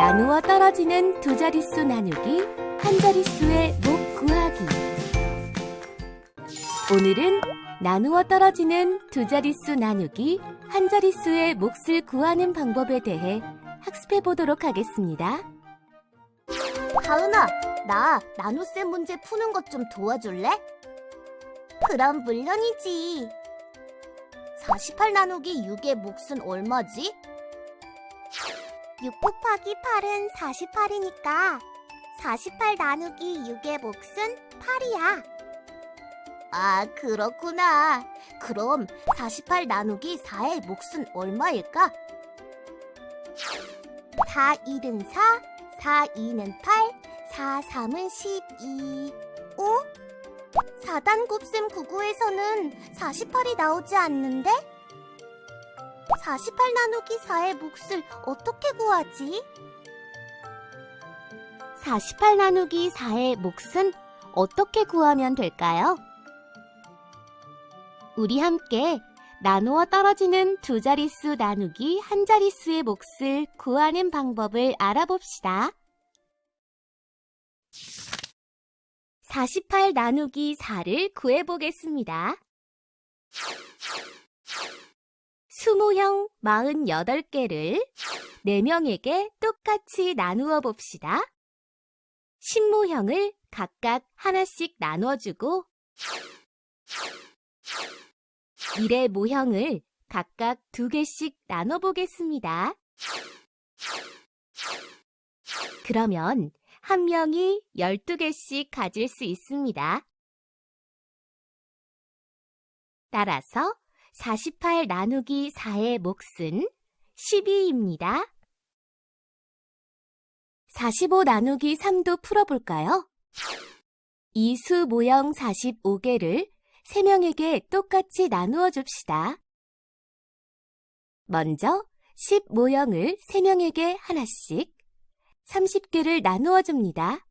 나누어 떨어지는 두 자릿수 나누기, 한 자릿수의 목 구하기. 오늘은 나누어 떨어지는 두 자릿수 나누기, 한 자릿수의 몫을 구하는 방법에 대해 학습해 보도록 하겠습니다. 가은아, 나 나눗셈 문제 푸는 것 좀 도와줄래? 그럼 물론이지. 48 나누기 6의 몫은 얼마지? 6 곱하기 8은 48이니까 48 나누기 6의 몫은 8이야. 아, 그렇구나. 그럼 48 나누기 4의 몫은 얼마일까? 4, 1은 4, 4, 2는 8, 4, 3은 12. 어? 4단 곱셈 99에서는 48이 나오지 않는데? 48 나누기 4의 몫을 어떻게 구하지? 48 나누기 4의 몫은 어떻게 구하면 될까요? 우리 함께 나누어 떨어지는 두 자릿수 나누기 한 자릿수의 몫을 구하는 방법을 알아봅시다. 48 나누기 4를 구해보겠습니다. 수모형 48개를 4명에게 똑같이 나누어 봅시다. 신모형을 각각 하나씩 나눠주고 미래 모형을 각각 두 개씩 나눠보겠습니다. 그러면 한 명이 12개씩 가질 수 있습니다. 따라서 48 나누기 4의 몫은 12입니다. 45 나누기 3도 풀어볼까요? 이 수 모형 45개를 3명에게 똑같이 나누어 줍시다. 먼저 10 모형을 3명에게 하나씩, 30개를 나누어 줍니다.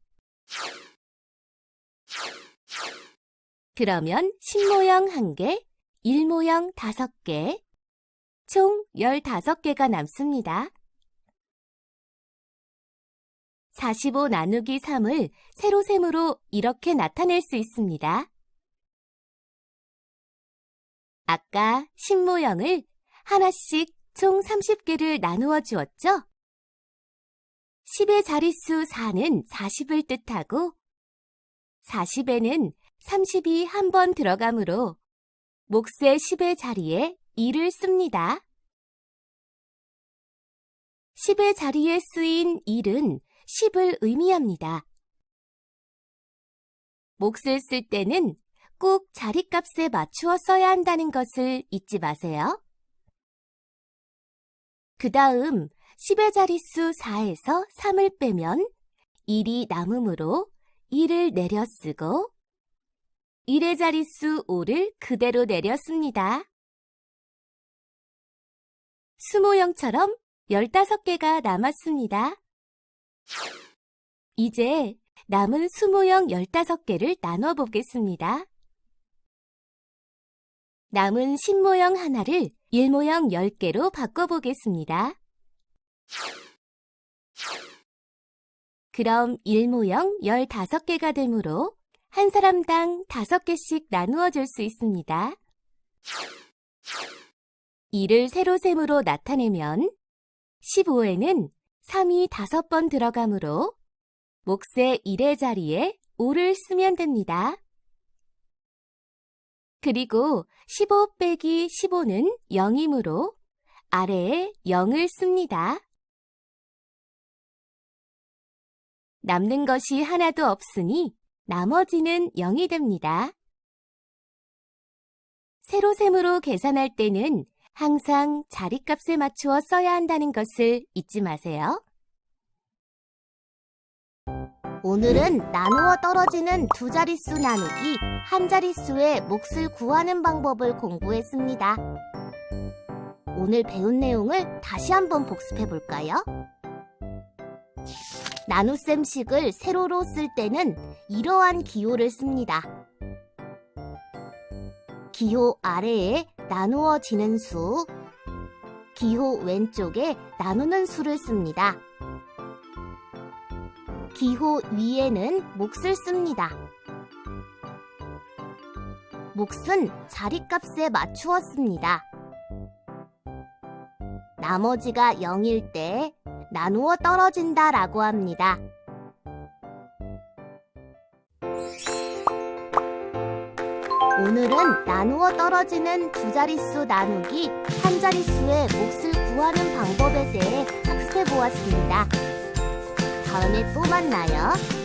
그러면 10모형 1개, 1모형 5개, 총 15개가 남습니다. 45 나누기 3을 세로셈으로 이렇게 나타낼 수 있습니다. 아까 신모형을 하나씩 총 30개를 나누어 주었죠? 10의 자릿수 4는 40을 뜻하고 40에는 30이 한 번 들어가므로 몫의 10의 자리에 2를 씁니다. 10의 자리에 쓰인 1은 10을 의미합니다. 몫을 쓸 때는 꼭 자리값에 맞추어 써야 한다는 것을 잊지 마세요. 그 다음 10의 자릿수 4에서 3을 빼면 1이 남으므로 1을 내려 쓰고 1의 자릿수 5를 그대로 내려 씁니다. 수모형처럼 15개가 남았습니다. 이제 남은 수모형 15개를 나눠 보겠습니다. 남은 신모형 하나를 일모형 10개로 바꿔보겠습니다. 그럼 일모형 15개가 되므로 한 사람당 5개씩 나누어 줄 수 있습니다. 이를 세로셈으로 나타내면 15에는 3이 5번 들어가므로 몫의 1의 자리에 5를 쓰면 됩니다. 그리고 15 빼기 15는 0이므로 아래에 0을 씁니다. 남는 것이 하나도 없으니 나머지는 0이 됩니다. 세로 셈으로 계산할 때는 항상 자리값에 맞추어 써야 한다는 것을 잊지 마세요. 오늘은 나누어 떨어지는 두 자릿수 나누기 한 자릿수의 몫을 구하는 방법을 공부했습니다. 오늘 배운 내용을 다시 한번 복습해 볼까요? 나눗셈식을 세로로 쓸 때는 이러한 기호를 씁니다. 기호 아래에 나누어지는 수, 기호 왼쪽에 나누는 수를 씁니다. 기호 위에는 몫을 씁니다. 몫은 자리값에 맞추었습니다. 나머지가 0일 때 나누어 떨어진다 라고 합니다. 오늘은 나누어 떨어지는 두 자릿수 나누기 한 자릿수의 몫을 구하는 방법에 대해 학습해 보았습니다. 다음에 또 만나요.